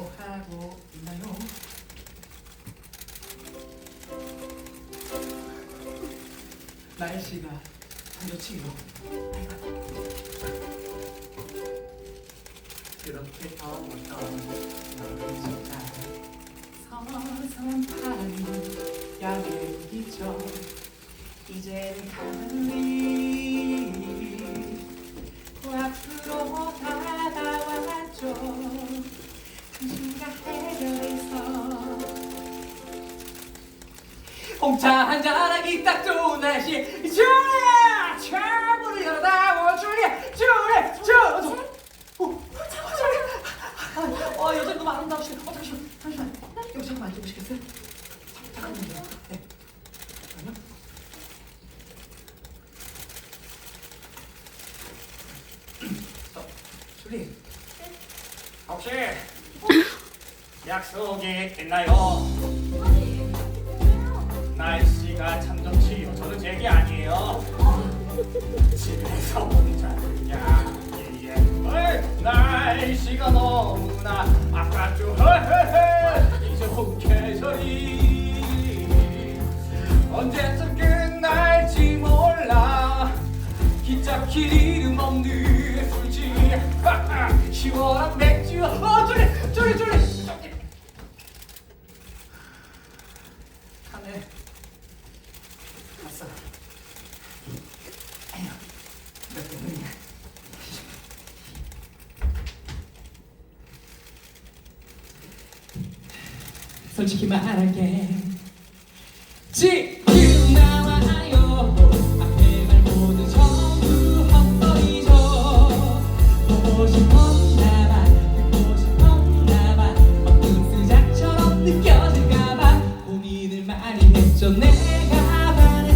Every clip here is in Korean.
하고 있나요? 날씨가 안 좋지요. 그렇게 더웠던 너를 진짜 서선파는 야외이죠 이제는 가을이 홍차 한잔하기 딱 좋은 날씨. 줄리아 창문을 열어다오 줄리아 줄리아 줄리아 어, 어 여자 너무 아름다우시네 어 잠시만. 잠시만. 여기 잠깐만. 앉아보시겠어요? 잠- 잠깐만요. 네 어, 혹시 약속이 있나요? 날씨가 참 좋지요. 저는 제게 아니에요. 집에서 혼자 그냥 예. 어이, 날씨가 너무나 아깝죠. 이제 곧 계절이 언제쯤 끝날지 몰라. 기찻길 이름 없는 술집. 시원한 맥주 어 줄리 줄리 줄리 저기. 갔어. 에휴 몇 때문이야. 솔직히 말할게. 지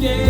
바